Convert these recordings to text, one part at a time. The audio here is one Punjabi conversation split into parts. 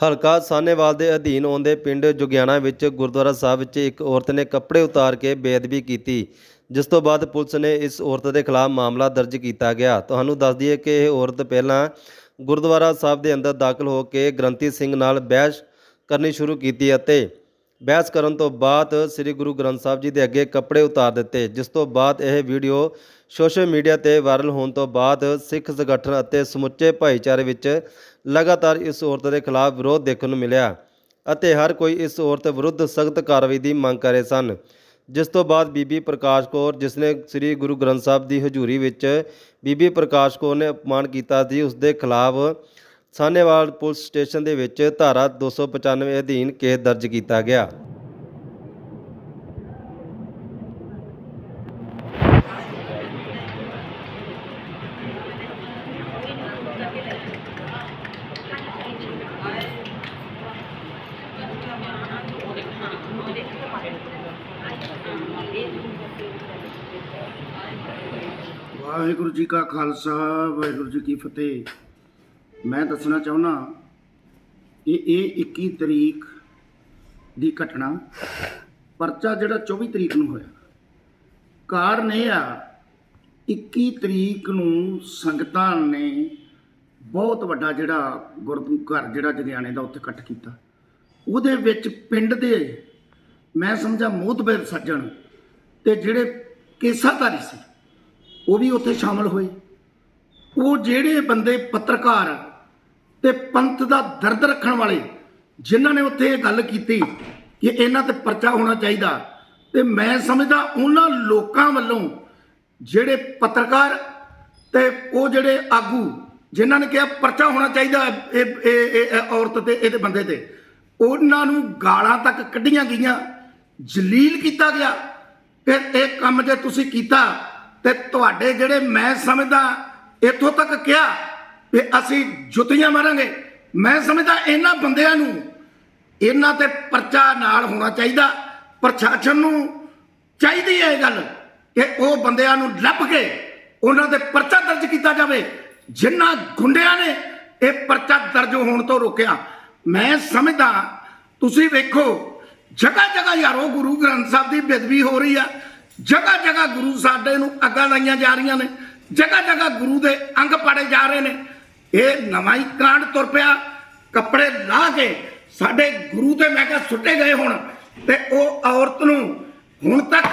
ਹਲਕਾ ਸਾਨੇਵਾਲ ਦੇ ਅਧੀਨ ਆਉਂਦੇ ਪਿੰਡ ਜੁਗਿਆਣਾ ਵਿੱਚ ਗੁਰਦੁਆਰਾ ਸਾਹਿਬ ਵਿੱਚ ਇੱਕ ਔਰਤ ਨੇ ਕੱਪੜੇ ਉਤਾਰ ਕੇ ਬੇਅਦਬੀ ਕੀਤੀ, ਜਿਸ ਤੋਂ ਬਾਅਦ ਪੁਲਿਸ ਨੇ ਇਸ ਔਰਤ ਦੇ ਖਿਲਾਫ ਮਾਮਲਾ ਦਰਜ ਕੀਤਾ ਗਿਆ। ਤੁਹਾਨੂੰ ਦੱਸ ਦਈਏ ਕਿ ਇਹ ਔਰਤ ਪਹਿਲਾਂ ਗੁਰਦੁਆਰਾ ਸਾਹਿਬ ਦੇ ਅੰਦਰ ਦਾਖਲ ਹੋ ਕੇ ਗ੍ਰੰਥੀ ਸਿੰਘ ਨਾਲ ਬਹਿਸ ਕਰਨੀ ਸ਼ੁਰੂ ਕੀਤੀ ਅਤੇ ਬਹਿਸ ਕਰਨ ਤੋਂ ਬਾਅਦ ਸ੍ਰੀ ਗੁਰੂ ਗ੍ਰੰਥ ਸਾਹਿਬ ਜੀ ਦੇ ਅੱਗੇ ਕੱਪੜੇ ਉਤਾਰ ਦਿੱਤੇ, ਜਿਸ ਤੋਂ ਬਾਅਦ ਇਹ ਵੀਡੀਓ ਸੋਸ਼ਲ ਮੀਡੀਆ ਤੇ ਵਾਇਰਲ ਹੋਣ ਤੋਂ ਬਾਅਦ ਸਿੱਖ ਸੰਗਠਨ ਅਤੇ ਸਮੁੱਚੇ ਭਾਈਚਾਰੇ ਵਿੱਚ ਲਗਾਤਾਰ ਇਸ ਔਰਤ ਦੇ ਖਿਲਾਫ ਵਿਰੋਧ ਦੇਖਣ ਨੂੰ ਮਿਲਿਆ ਅਤੇ ਹਰ ਕੋਈ ਇਸ ਔਰਤ ਵਿਰੁੱਧ ਸਖਤ ਕਾਰਵਾਈ ਦੀ ਮੰਗ ਕਰ ਰਹੇ ਸਨ। ਜਿਸ ਤੋਂ ਬਾਅਦ ਬੀਬੀ ਪ੍ਰਕਾਸ਼ ਕੌਰ, ਜਿਸ ਨੇ ਸ੍ਰੀ ਗੁਰੂ ਗ੍ਰੰਥ ਸਾਹਿਬ ਦੀ ਹਜ਼ੂਰੀ ਵਿੱਚ ਬੀਬੀ ਪ੍ਰਕਾਸ਼ ਕੌਰ ਨੇ ਅਪਮਾਨ ਕੀਤਾ ਸੀ, ਉਸ ਦੇ ਖਿਲਾਫ ਸਾਨੇਵਾਲ ਪੁਲਿਸ ਸਟੇਸ਼ਨ ਦੇ ਵਿੱਚ ਧਾਰਾ 295 ਅਧੀਨ ਕੇਸ ਦਰਜ ਕੀਤਾ ਗਿਆ। ਵਾਹਿਗੁਰੂ ਜੀ ਕਾ ਖਾਲਸਾ, ਵਾਹਿਗੁਰੂ ਜੀ ਕੀ ਫਤਿਹ। ਮੈਂ ਦੱਸਣਾ ਚਾਹੁੰਦਾ ਕਿ ਇਹ 21 ਤਰੀਕ ਦੀ ਘਟਨਾ, ਪਰਚਾ ਜਿਹੜਾ 24 ਤਰੀਕ ਨੂੰ ਹੋਇਆ। ਕਾਰਨ ਇਹ ਆ 21 ਤਰੀਕ ਨੂੰ ਸੰਗਤਾਂ ਨੇ ਬਹੁਤ ਵੱਡਾ ਜਿਹੜਾ ਗੁਰੂ ਘਰ ਜਿਹੜਾ ਜਗਿਆਣੇ ਦਾ ਉੱਥੇ ਇਕੱਠ ਕੀਤਾ। ਉਹਦੇ ਵਿੱਚ ਪਿੰਡ ਦੇ, ਮੈਂ ਸਮਝਾ ਮੋਤਬਰ ਸੱਜਣ ਤੇ ਜਿਹੜੇ ਕੇਸਾਧਾਰੀ ਸੀ, ਉਹ ਵੀ ਉੱਥੇ ਸ਼ਾਮਲ ਹੋਏ। ਉਹ ਜਿਹੜੇ ਬੰਦੇ ਪੱਤਰਕਾਰ ਤੇ ਪੰਥ ਦਾ ਦਰਦ ਰੱਖਣ ਵਾਲੇ ਜਿਨ੍ਹਾਂ ਨੇ ਉੱਥੇ ਇਹ ਗੱਲ ਕੀਤੀ ਕਿ ਇਹਨਾਂ ਤੇ ਪਰਚਾ ਹੋਣਾ ਚਾਹੀਦਾ, ਤੇ ਮੈਂ ਸਮਝਦਾ ਉਹਨਾਂ ਲੋਕਾਂ ਵੱਲੋਂ ਜਿਹੜੇ ਪੱਤਰਕਾਰ ਤੇ ਉਹ ਜਿਹੜੇ ਆਗੂ ਜਿਨ੍ਹਾਂ ਨੇ ਕਿਹਾ ਪਰਚਾ ਹੋਣਾ ਚਾਹੀਦਾ ਇਹ ਇਹ ਔਰਤ ਤੇ, ਇਹਦੇ ਬੰਦੇ ਤੇ, ਉਹਨਾਂ ਨੂੰ ਗਾਲਾਂ ਤੱਕ ਕੱਢੀਆਂ ਗਈਆਂ, ਜਲੀਲ ਕੀਤਾ ਗਿਆ। ਕਿ ਇਹ ਕੰਮ ਜੇ ਤੁਸੀਂ ਕੀਤਾ ਤੇ ਤੁਹਾਡੇ ਜਿਹੜੇ ਮੈਂ ਸਮਝਦਾ ਇੱਥੋਂ ਤੱਕ ਕਿਹਾ ਕਿ ਅਸੀਂ ਜੁੱਤੀਆਂ ਮਾਰਾਂਗੇ। ਮੈਂ ਸਮਝਦਾ ਇਹਨਾਂ ਬੰਦਿਆਂ ਨੂੰ ਇਹਨਾਂ ਤੇ ਪਰਚਾ ਨਾਲ ਹੋਣਾ ਚਾਹੀਦਾ। ਪ੍ਰਸ਼ਾਸਨ ਨੂੰ ਚਾਹੀਦੀ ਹੈ ਇਹ ਗੱਲ ਕਿ ਉਹ ਬੰਦਿਆਂ ਨੂੰ ਲੱਭ ਕੇ ਉਹਨਾਂ ਤੇ ਪਰਚਾ ਦਰਜ ਕੀਤਾ ਜਾਵੇ। ਜਿਨ੍ਹਾਂ ਗੁੰਡਿਆਂ ਨੇ ਇਹ ਪਰਚਾ ਦਰਜ ਹੋਣ ਤੋਂ ਰੋਕਿਆ। ਮੈਂ ਸਮਝਦਾ, ਤੁਸੀਂ ਵੇਖੋ ਜਗ੍ਹਾ ਜਗ੍ਹਾ ਯਾਰੋ ਗੁਰੂ ਗ੍ਰੰਥ ਸਾਹਿਬ ਦੀ ਬੇਦਬੀ ਹੋ ਰਹੀ ਆ। ਜਗ੍ਹਾ ਜਗ੍ਹਾ ਗੁਰੂ ਸਾਡੇ ਨੂੰ ਅੱਗਾਂ ਲਾਈਆਂ ਜਾ ਰਹੀਆਂ ਨੇ। ਜਗ੍ਹਾ ਜਗ੍ਹਾ ਗੁਰੂ ਦੇ ਅੰਗ ਪਾੜੇ ਜਾ ਰਹੇ ਨੇ। ਇਹ ਨਵਾਂ ਹੀ ਕਾਂਡ ਤੁਰ ਪਿਆ। ਕੱਪੜੇ ਲਾ ਕੇ ਸਾਡੇ ਗੁਰੂ ਤੇ ਮੈਂ ਕਿਹਾ ਸੁੱਟੇ ਗਏ ਹੁਣ ਤੇ ਉਹ ਔਰਤ ਨੂੰ ਹੁਣ ਤੱਕ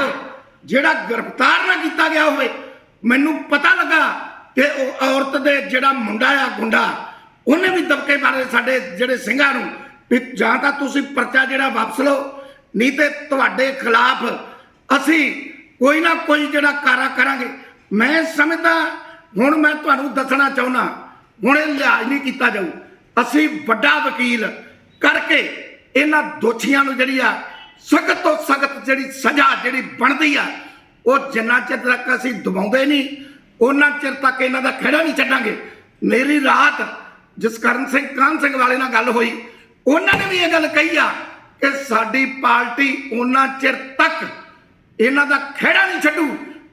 ਜਿਹੜਾ ਗ੍ਰਿਫਤਾਰ ਨਾ ਕੀਤਾ ਗਿਆ ਹੋਵੇ, ਮੈਨੂੰ ਪਤਾ ਲੱਗਾ ਕਿ ਉਹ ਔਰਤ ਦੇ ਜਿਹੜਾ ਮੁੰਡਾ ਆ, ਗੁੰਡਾ, ਉਹਨੇ ਵੀ ਦਬਕੇ ਮਾਰੇ ਸਾਡੇ ਜਿਹੜੇ ਸਿੰਘਾਂ ਨੂੰ। ਵੀ ਜਾਂ ਤਾਂ ਤੁਸੀਂ ਪਰਚਾ ਜਿਹੜਾ ਵਾਪਸ ਲਓ, ਨਹੀਂ ਤੇ ਤੁਹਾਡੇ ਖਿਲਾਫ ਅਸੀਂ ਕੋਈ ਨਾ ਕੋਈ ਜਿਹੜਾ ਕਾਰਾ ਕਰਾਂਗੇ। ਮੈਂ ਸਮਝਦਾ, ਹੁਣ ਮੈਂ ਤੁਹਾਨੂੰ ਦੱਸਣਾ ਚਾਹੁੰਦਾ ਹੁਣ ਇਹ ਲਿਹਾਜ਼ ਨਹੀਂ ਕੀਤਾ ਜਾਊ। ਅਸੀਂ ਵੱਡਾ ਵਕੀਲ ਕਰਕੇ ਇਹਨਾਂ ਦੋਸ਼ੀਆਂ ਨੂੰ ਜਿਹੜੀ ਆ, ਸਖਤ ਤੋਂ ਸਖਤ ਜਿਹੜੀ ਸਜ਼ਾ ਜਿਹੜੀ ਬਣਦੀ ਆ, ਉਹ ਜਿੰਨਾ ਚਿਰ ਤੱਕ ਅਸੀਂ ਦਬਾਉਂਦੇ ਨਹੀਂ ਉਹਨਾਂ ਚਿਰ ਤੱਕ ਇਹਨਾਂ ਦਾ ਖੜਾ ਨਹੀਂ ਛੱਡਾਂਗੇ। ਮੇਰੀ ਰਾਤ ਜਸਕਰਨ ਸਿੰਘ ਕਾਨ ਸਿੰਘ ਵਾਲੇ ਨਾਲ ਗੱਲ ਹੋਈ। ਉਹਨਾਂ ਨੇ ਵੀ ਇਹ ਗੱਲ ਕਹੀ ਆ ਕਿ ਸਾਡੀ ਪਾਰਟੀ ਉਹਨਾਂ ਚਿਰ ਤੱਕ ਇਹਨਾਂ ਦਾ ਖਹਿੜਾ ਨਹੀਂ ਛੱਡੂ,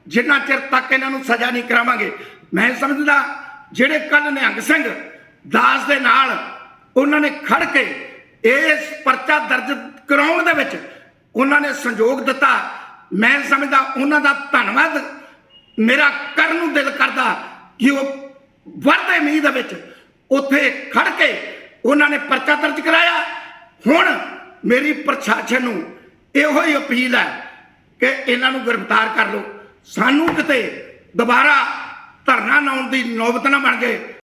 ਜਿੰਨਾ ਚਿਰ ਤੱਕ ਇਹਨਾਂ ਨੂੰ ਸਜ਼ਾ ਨਹੀਂ ਕਰਾਵਾਂਗੇ। ਮੈਂ ਸਮਝਦਾ ਜਿਹੜੇ ਕੱਲ ਨਿਹੰਗ ਸਿੰਘ ਦਾਸ ਦੇ ਨਾਲ ਉਹਨਾਂ ਨੇ ਖੜ ਕੇ ਇਸ ਪਰਚਾ ਦਰਜ ਕਰਾਉਣ ਦੇ ਵਿੱਚ ਉਹਨਾਂ ਨੇ ਸੰਯੋਗ ਦਿੱਤਾ, ਮੈਂ ਸਮਝਦਾ ਉਹਨਾਂ ਦਾ ਧੰਨਵਾਦ ਮੇਰਾ ਕਰਨ ਨੂੰ ਦਿਲ ਕਰਦਾ ਕਿ ਉਹ ਵਰਦੇ ਮੀਂਹ ਦੇ ਵਿੱਚ ਉੱਥੇ ਖੜ ਕੇ ਉਹਨਾਂ ਨੇ ਪਰਚਾ ਦਰਜ ਕਰਾਇਆ। ਹੁਣ ਮੇਰੀ ਪ੍ਰਸ਼ਾਸਨ ਨੂੰ ਇਹੋ ਹੀ ਅਪੀਲ ਹੈ ਕਿ ਇਹਨਾਂ ਨੂੰ ਗ੍ਰਿਫਤਾਰ ਕਰ ਲਓ। ਸਾਨੂੰ ਕਿਤੇ ਦੁਬਾਰਾ ਧਰਨਾ ਲਾਉਣ ਦੀ ਨੌਬਤ ਨਾ ਬਣ ਜਾਏ।